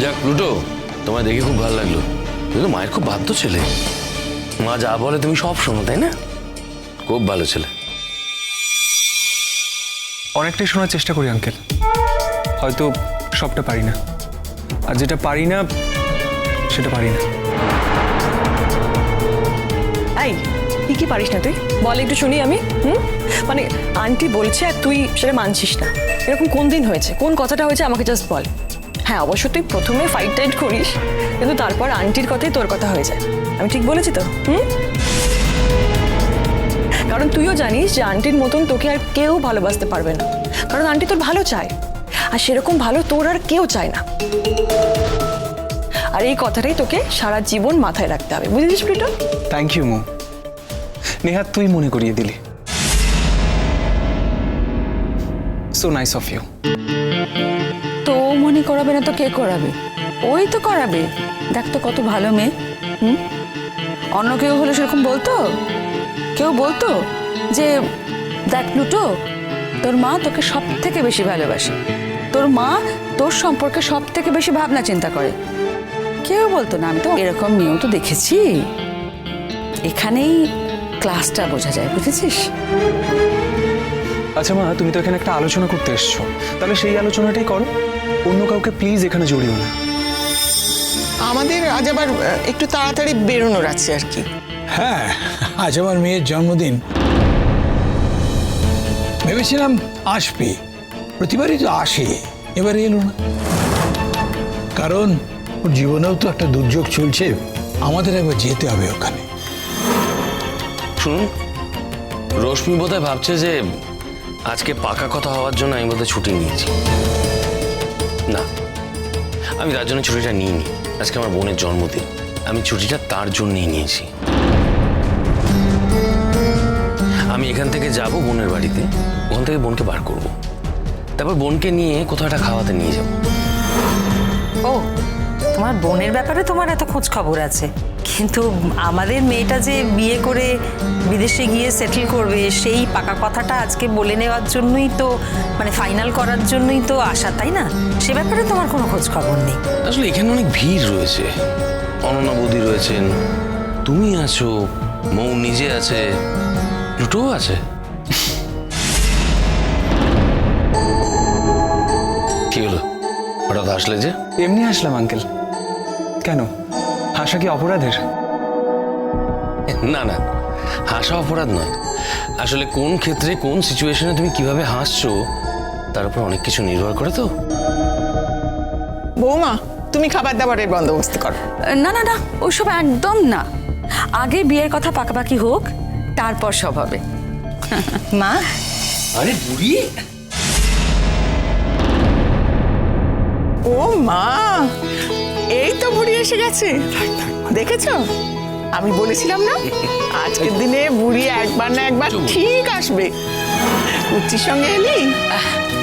যাক প্লুটো তোমায় দেখে খুব ভালো লাগল। তুমি তো মায়ের খুব বাধ্য ছেলে। মা যা বলে তুমি সব শোনো তাই না? খুব ভালো ছেলে। অনেকটাই শোনার চেষ্টা করি আঙ্কেল। হয়তো সবটা পারি না। আর যেটা পারি না সেটা পারি না। এই কি কি পারিস না তুই? বল একটু শুনি আমি হুম? মানে আন্টি বলছে আর তুই সেটা মানছিস না। এরকম কোন দিন হয়েছে? কোন কথাটা হয়েছে আমাকে জাস্ট বল। হ্যাঁ অবশ্য তুই প্রথমে ফাইট টাইট করিস, কিন্তু তারপর আন্টির কথাই তোর কথা হয়ে যায়। আমি ঠিক বলেছি তো? হুম? কারণ তুইও জানিস যে আন্টির মতন তোকে আর কেউ ভালোবাসতে পারবে না। কারণ আন্টি তোর ভালো চায়, আর সেরকম ভালো তোর আর কেউ চায় না। আর এই কথাটাই তোকে সারা জীবন মাথায় রাখতে হবে। বুঝেছিস প্লিটো থ্যাংক ইউ মো। নেহা, তুই মনে করিয়ে দিলি। সো নাইস অফ ইউ তো মনে করাবে না তো কে করাবে? ওই তো করাবে। দেখ তো কত ভালো মেয়ে, হুম? অন্য কেউ হলে সেরকম বলতো? কেউ বলতো যে, দেখ প্লুটো তোর মা তোকে সব থেকে বেশি ভালোবাসে। তোর মা তোর সম্পর্কে সব থেকে বেশি ভাবনা চিন্তা করে। কেউ বলতো না, আমি তো এরকম মেয়েও তো দেখেছি। এখানেই ক্লাসটা বোঝা যায়, বুঝেছিস? আচ্ছা মা তুমি তো এখানে একটা আলোচনা করতে এসছো। তাহলে সেই আলোচনাটাই করো। অন্য কাউকে প্লিজ এখানে জড়িও না। আমাদের আজ আবার একটু তাড়াতাড়ি বেরোনোর আছে আর কি। হ্যাঁ আজ আমার মেয়ের জন্মদিন। ভেবেছিলাম আসবে। প্রতিবারই তো আসে। এবারে এলো না। কারণ ওর জীবনেও তো একটা দুর্যোগ চলছে। আমাদের একবার যেতে হবে ওখানে। শুনুন রশ্মি বোধহয় ভাবছে যে আজকে পাকা কথা হওয়ার জন্য আমি বোধহয় ছুটি নিয়েছি। না, আমি তার জন্য ছুটিটা নিইনি। আজকে আমার বোনের জন্মদিন। আমি ছুটিটা তার জন্যই নিয়েছি। আমি এখান থেকে যাব বোনের বাড়িতে। ওখান থেকে বোনকে বার করব। তারপর বোনকে নিয়ে কোথাও একটা খাওয়াতে নিয়ে যাব। ও তোমার বোনের ব্যাপারে তোমার এত খোঁজ খবর আছে। কিন্তু আমাদের মেয়েটা যে বিয়ে করে বিদেশে গিয়ে সেটেল করবে সেই পাকা কথাটা আজকে বলে নেওয়ার জন্যই তো মানে ফাইনাল করার জন্যই তো আশা তাই না? সে ব্যাপারে তোমার কোনো খোঁজ খবর নেই। আসলে এখানে অনেক ভিড় রয়েছে। অনন্যা বৌদি রয়েছেন তুমি আছো মৌ নিজে আছে প্লুটোও আছে। কি হলো? হঠাৎ আসলে যে? এমনি আসলাম আঙ্কেল কেন? হাসা কি অপরাধের? না না। হাসা অপরাধ নয়। আসলে কোন ক্ষেত্রে কোন সিচুয়েশনে তুমি কীভাবে হাসছো তার উপর অনেক কিছু নির্ভর করে তো। বৌমা তুমি খাবার দাবারের বন্দোবস্ত করো। না না না ওইসব একদম না। আগে বিয়ের কথা পাকাপাকি হোক তারপর সব হবে। মা? আরে বুড়ি! ও মা! এই তো বুড়ি এসে গেছে। দেখেছ? আমি বলেছিলাম না? আজকের দিনে বুড়ি একবার না একবার ঠিক আসবে। কুচ্চির সঙ্গে এলি?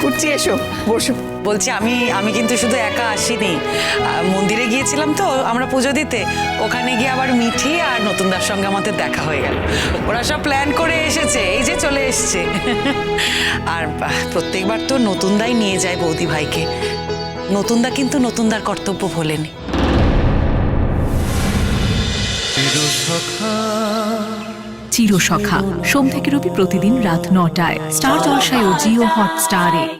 কুচ্চি এসো বসো। বলছি আমি আমি কিন্তু শুধু একা আসিনি। মন্দিরে গিয়েছিলাম তো আমরা পুজো দিতে। ওখানে গিয়ে আবার মিঠি আর নতুনদার সঙ্গে আমাদের দেখা হয়ে গেল। ওরা সব প্ল্যান করে এসেছে এই যে চলে এসছে। আর প্রত্যেকবার তো নতুনদাই নিয়ে যায় বৌদি ভাইকে। নতুনদা কিন্তু নতুনদার কর্তব্য ভোলেনি। চিরসখা। সোম থেকে রবি প্রতিদিন রাত নটায়। স্টার জলসায় ও জিও হটস্টারে।